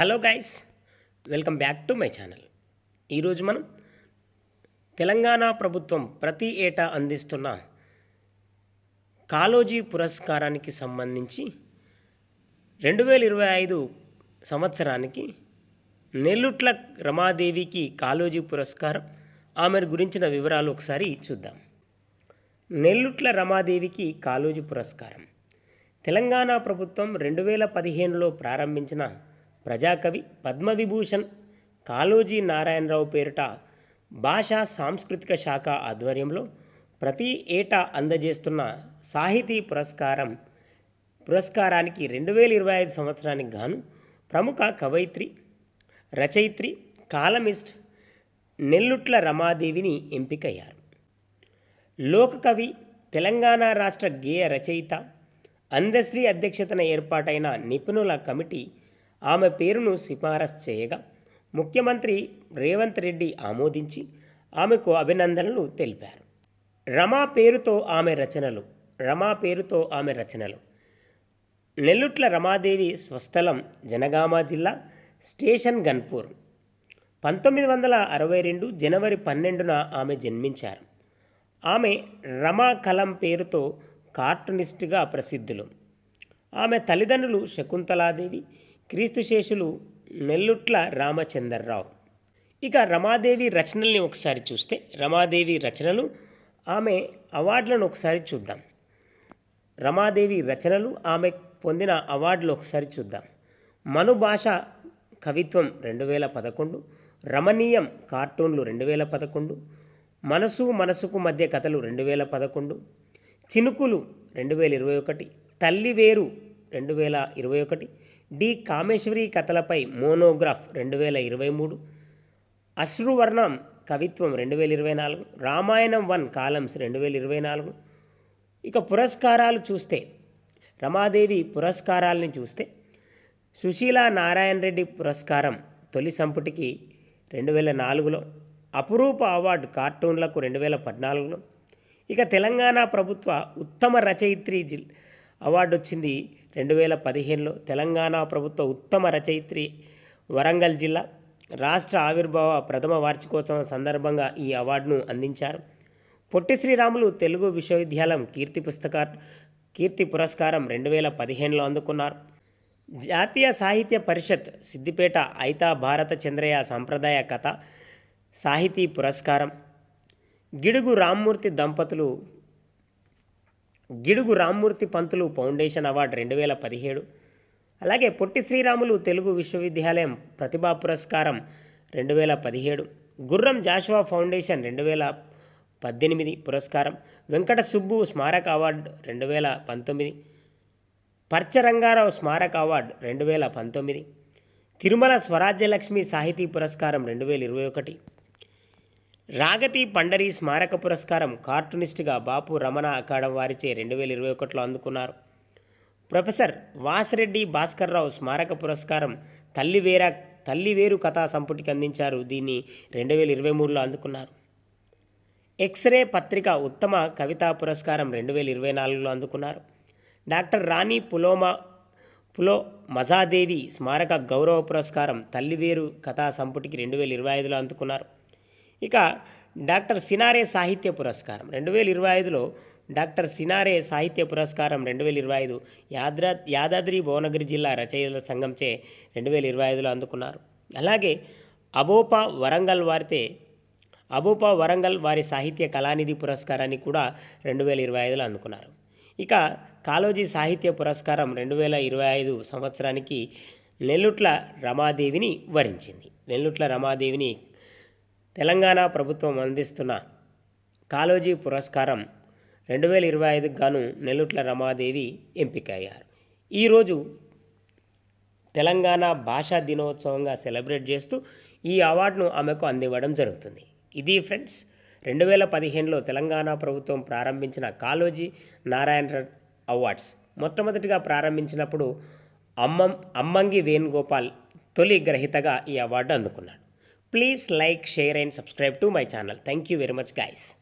Hello guys welcome back to my channel. ఈరోజు మనం తెలంగాణ ప్రభుత్వం ప్రతి ఏటా అందిస్తున్న కాలోజీ పురస్కారానికి సంబంధించి రెండు వేల ఇరవై ఐదు సంవత్సరానికి నెల్లుట్ల రమాదేవికి కాలోజీ పురస్కారం. ఆమె గురించిన వివరాలు ఒకసారి చూద్దాం. నెల్లుట్ల రమాదేవికి కాలోజీ పురస్కారం. తెలంగాణ ప్రభుత్వం రెండు వేల పదిహేనులో ప్రారంభించిన ప్రజాకవి పద్మవిభూషణ్ కాళోజీ నారాయణరావు పేరిట భాషా సాంస్కృతిక శాఖ ఆధ్వర్యంలో ప్రతి ఏటా అందజేస్తున్న సాహితీ పురస్కారం పురస్కారానికి రెండు వేల ఇరవై ఐదు సంవత్సరానికి గాను ప్రముఖ కవయిత్రి రచయిత్రి కాలమిస్ట్ నెల్లుట్ల రమాదేవిని ఎంపికయ్యారు. లోకకవి తెలంగాణ రాష్ట్ర గేయ రచయిత అందశ్రీ అధ్యక్షతన ఏర్పాటైన నిపుణుల కమిటీ ఆమె పేరును సిఫారసు చేయగా ముఖ్యమంత్రి రేవంత్ రెడ్డి ఆమోదించి ఆమెకు అభినందనలు తెలిపారు. రమా పేరుతో ఆమె రచనలు రమా పేరుతో ఆమె రచనలు. నెల్లుట్ల రమాదేవి స్వస్థలం జనగామ జిల్లా స్టేషన్ గన్పూర్. పంతొమ్మిది వందల అరవై రెండు జనవరి పన్నెండున ఆమె జన్మించారు. ఆమె రమా కలం పేరుతో కార్టూనిస్ట్గా ప్రసిద్ధులు. ఆమె తల్లిదండ్రులు శకుంతలాదేవి క్రీస్తుశేషులు నెల్లుట్ల రామచందర్రావు. ఇక రమాదేవి రచనల్ని ఒకసారి చూస్తే రమాదేవి రచనలు ఆమె అవార్డులను ఒకసారి చూద్దాం. రమాదేవి రచనలు ఆమె పొందిన అవార్డులు ఒకసారి చూద్దాం. మనుభాష కవిత్వం రెండు వేల పదకొండు రమణీయం కార్టూన్లు రెండు వేల పదకొండు మనసు మనసుకు మధ్య కథలు రెండు వేల పదకొండు చినుకులు రెండు వేల ఇరవై ఒకటి తల్లి వేరు రెండు వేల ఇరవై ఒకటి. డి. కామేశ్వరి కథలపై మోనోగ్రాఫ్ రెండు వేల ఇరవై మూడు. అశ్రువర్ణం కవిత్వం రెండు వేల ఇరవై నాలుగు. రామాయణం వన్ కాలమ్స్ రెండు వేల ఇరవై నాలుగు. ఇక పురస్కారాలు చూస్తే రమాదేవి పురస్కారాలని చూస్తే సుశీల నారాయణ రెడ్డి పురస్కారం తొలి సంపుటికి రెండు వేల నాలుగులో. అపురూప అవార్డు కార్టూన్లకు రెండు వేల పద్నాలుగులో. ఇక తెలంగాణ ప్రభుత్వ ఉత్తమ రచయిత్రి జిల్ అవార్డు వచ్చింది రెండు వేల పదిహేనులో తెలంగాణ ప్రభుత్వ ఉత్తమ రచయిత్రి వరంగల్ జిల్లా రాష్ట్ర ఆవిర్భావ ప్రథమ వార్షికోత్సవం సందర్భంగా ఈ అవార్డును అందించారు. పొట్టి శ్రీరాములు తెలుగు విశ్వవిద్యాలయం కీర్తి పుస్తక కీర్తి పురస్కారం రెండు వేల పదిహేనులో అందుకున్నారు. జాతీయ సాహిత్య పరిషత్ సిద్దిపేట ఐతా భారత చంద్రయ్య సాంప్రదాయ కథ సాహితీ పురస్కారం. గిడుగు రామ్మూర్తి దంపతులు గిడుగు రామ్మూర్తి పంతులు ఫౌండేషన్ అవార్డు రెండు వేల పదిహేడు. అలాగే పొట్టి శ్రీరాములు తెలుగు విశ్వవిద్యాలయం ప్రతిభా పురస్కారం రెండు వేల పదిహేడు. గుర్రం జాషువా ఫౌండేషన్ రెండు వేల పద్దెనిమిది పురస్కారం. వెంకట సుబ్బు స్మారక అవార్డు రెండు వేల పంతొమ్మిది. పర్చరంగారావు స్మారక అవార్డు రెండు వేల పంతొమ్మిది. తిరుమల స్వరాజ్యలక్ష్మి సాహితీ పురస్కారం రెండు వేల ఇరవై ఒకటి. రాగతి పండరి స్మారక పురస్కారం కార్టూనిస్ట్గా బాపు రమణ అకాడం వారిచే రెండు వేల ఇరవై ఒకటిలో అందుకున్నారు. ప్రొఫెసర్ వాసిరెడ్డి భాస్కర్రావు స్మారక పురస్కారం తల్లి తల్లివేరు తల్లి వేరు కథా సంపుటికి అందించారు. దీన్ని రెండు వేల ఇరవై మూడులో అందుకున్నారు. ఎక్స్రే పత్రిక ఉత్తమ కవితా పురస్కారం రెండు వేల ఇరవై నాలుగులో అందుకున్నారు. డాక్టర్ రాణి పులోమా పులో మజాదేవి స్మారక గౌరవ పురస్కారం తల్లివేరు కథా సంపుటికి రెండు వేల ఇరవై ఐదులో అందుకున్నారు. ఇక డాక్టర్ సినారే సాహిత్య పురస్కారం. రెండు వేల ఇరవై ఐదులో డాక్టర్ సినారే సాహిత్య పురస్కారం రెండు వేల ఇరవై ఐదు యాద్రా యాదాద్రి భువనగిరి జిల్లా రచయితల సంఘంచే రెండు వేల ఇరవై ఐదులో అందుకున్నారు. అలాగే అబోపా వరంగల్ వారితే అబోపా వరంగల్ వారి సాహిత్య కళానిధి పురస్కారాన్ని కూడా రెండు వేల ఇరవై ఐదులో అందుకున్నారు. ఇక కాలోజీ సాహిత్య పురస్కారం రెండు వేల ఇరవై ఐదు సంవత్సరానికి నెల్లుట్ల రమాదేవిని వరించింది. నెల్లుట్ల రమాదేవిని తెలంగాణ ప్రభుత్వం అందిస్తున్న కాలోజీ పురస్కారం రెండు వేల ఇరవై ఐదుకు గాను నెల్లుట్ల రమాదేవి ఎంపికయ్యారు. ఈరోజు తెలంగాణ భాషా దినోత్సవంగా సెలబ్రేట్ చేస్తూ ఈ అవార్డును ఆమెకు అందివ్వడం జరుగుతుంది. ఇది ఫ్రెండ్స్ రెండు వేల పదిహేనులో తెలంగాణ ప్రభుత్వం ప్రారంభించిన కాలోజీ నారాయణ అవార్డ్స్ మొట్టమొదటిగా ప్రారంభించినప్పుడు అమ్మం అమ్మంగి వేణుగోపాల్ తొలి గ్రహీతగా ఈ అవార్డు అందుకున్నాడు. Please like, share and subscribe to my channel. Thank you very much guys.